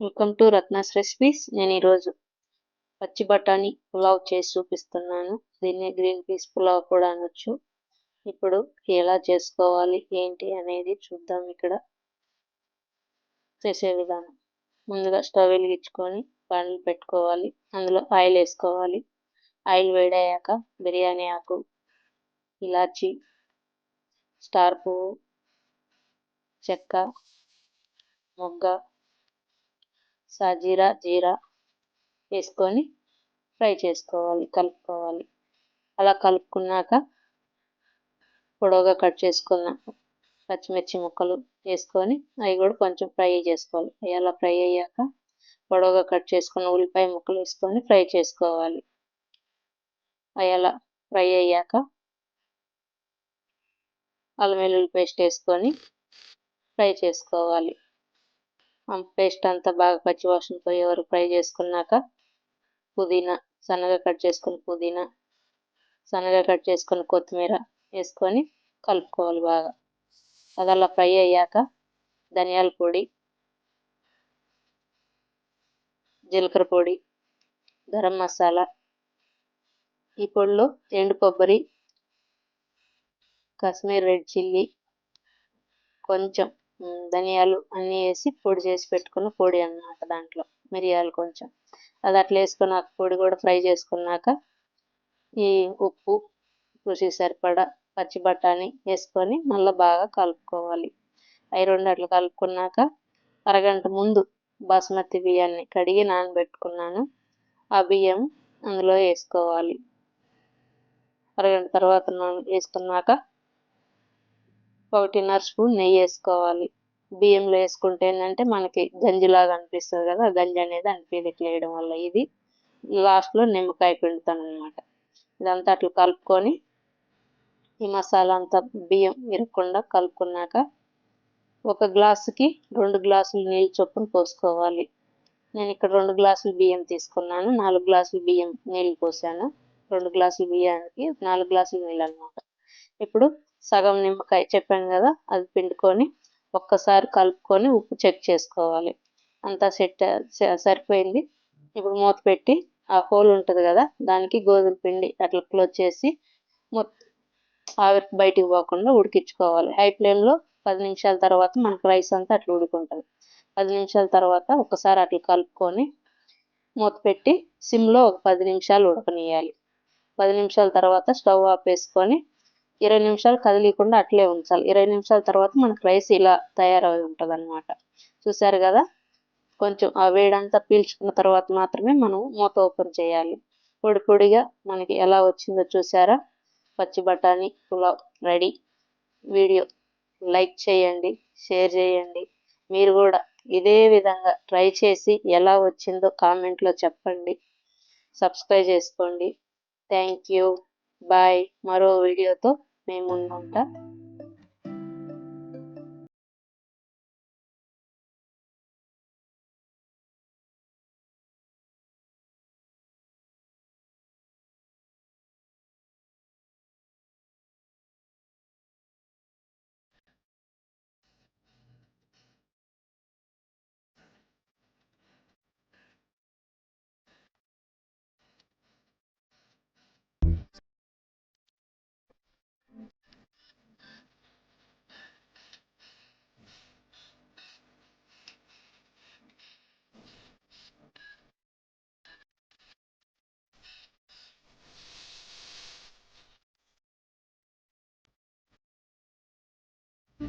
Welcome to Ratna's recipes నేను ఈరోజు పచ్చి బఠానీ పులావ్ చేసి చూపిస్తున్నాను. దీన్ని గ్రీన్ పీస్ పులావ్ కూడా అనొచ్చు. ఇప్పుడు ఎలా చేసుకోవాలి ఏంటి అనేది చూద్దాం ఇక్కడ. చేసే విధానం. ముందుగా స్టవ్ వెలిగించుకొని పండ్లు పెట్టుకోవాలి. అందులో ఆయిల్ వేసుకోవాలి. ఆయిల్ వేడయ్యాక బిర్యానీ ఆకు ఇలాచి స్టార్ పువ్వు చెక్క మొగ్గ సాజీరా జీరా వేసుకొని ఫ్రై చేసుకోవాలి కలుపుకోవాలి. అలా కలుపుకున్నాక పొడవుగా కట్ చేసుకున్న పచ్చిమిర్చి ముక్కలు వేసుకొని అవి కూడా కొంచెం ఫ్రై చేసుకోవాలి. అవి అలా ఫ్రై అయ్యాక పొడవుగా కట్ చేసుకున్న ఉల్లిపాయ ముక్కలు వేసుకొని ఫ్రై చేసుకోవాలి. అవి అలా ఫ్రై అయ్యాక అల్లం వెల్లుల్లి పేస్ట్ వేసుకొని ఫ్రై చేసుకోవాలి. పేస్ట్ అంతా బాగా పచ్చివాసన పోయే వరకు ఫ్రై చేసుకున్నాక పుదీనా సన్నగా కట్ చేసుకుని పుదీనా సన్నగా కట్ చేసుకుని కొత్తిమీర వేసుకొని కలుపుకోవాలి బాగా. అది అలా ఫ్రై అయ్యాక ధనియాల పొడి జీలకర్ర పొడి గరం మసాలా ఈ పొడిలో ఎండు కొబ్బరి కాశ్మీర్ రెడ్ చిల్లీ కొంచెం ధనియాలు అన్నీ వేసి పొడి చేసి పెట్టుకున్న పొడి అన్నమాట దాంట్లో మిరియాలు కొంచెం. అది అట్లా వేసుకున్నాక పొడి కూడా ఫ్రై చేసుకున్నాక ఈ ఉప్పు రుచి సరిపడా పచ్చి బఠానీ వేసుకొని మళ్ళీ బాగా కలుపుకోవాలి. అవి రెండు అట్లా కలుపుకున్నాక అరగంట ముందు బాస్మతి బియ్యాన్ని కడిగి నానబెట్టుకున్నాను. ఆ బియ్యం అందులో వేసుకోవాలి. అరగంట తర్వాత వేసుకున్నాక ఒకటిన్నర స్పూన్ నెయ్యి వేసుకోవాలి. బియ్యంలో వేసుకుంటే ఏంటంటే మనకి గంజిలాగా అనిపిస్తుంది కదా గంజి అనేది అనిపించదు ఇట్లా వేయడం వల్ల ఇది. లాస్ట్లో నిమ్మకాయ పిండుతాను అనమాట ఇదంతా అట్లా కలుపుకొని ఈ మసాలా అంతా బియ్యం ఇరగకుండా కలుపుకున్నాక ఒక గ్లాసుకి రెండు గ్లాసులు నీళ్ళు చొప్పున పోసుకోవాలి. నేను ఇక్కడ రెండు గ్లాసులు బియ్యం తీసుకున్నాను నాలుగు గ్లాసులు బియ్యం నీళ్ళు పోసాను. రెండు గ్లాసులు బియ్యానికి నాలుగు గ్లాసులు నీళ్ళు అనమాట ఇప్పుడు సగం నిమ్మకాయ చెప్పాను కదా అది పిండుకొని ఒక్కసారి కలుపుకొని ఉప్పు చెక్ చేసుకోవాలి. అంతా సెట్ సరిపోయింది. ఇప్పుడు మూత పెట్టి ఆ హోల్ ఉంటుంది కదా దానికి గోధుమ పిండి అట్లా క్లోజ్ చేసి మొత్తం ఆవిరికి బయటికి పోకుండా ఉడికించుకోవాలి. హై ఫ్లేమ్లో పది నిమిషాల తర్వాత మనకు రైస్ అంతా అట్లా ఉడుకుంటుంది. పది నిమిషాల తర్వాత ఒకసారి అట్లా కలుపుకొని మూత పెట్టి సిమ్లో ఒక పది నిమిషాలు ఉడకనియాలి పది నిమిషాల తర్వాత స్టవ్ ఆపేసుకొని ఇరవై నిమిషాలు కదిలీకుండా అట్లే ఉంచాలి. ఇరవై నిమిషాల తర్వాత మనకు రైస్ ఇలా తయారై ఉంటుంది అనమాట చూసారు కదా? కొంచెం ఆ వేడంతా పీల్చుకున్న తర్వాత మాత్రమే మనం మూత ఓపెన్ చేయాలి. పొడి పొడిగా మనకి ఎలా వచ్చిందో చూసారా పచ్చి బఠానీ పులావ్ రెడీ. వీడియో లైక్ చేయండి షేర్ చేయండి. మీరు కూడా ఇదే విధంగా ట్రై చేసి ఎలా వచ్చిందో కామెంట్లో చెప్పండి. సబ్స్క్రైబ్ చేసుకోండి. Thank you. బాయ్. మరో వీడియోతో మేము ఉంటా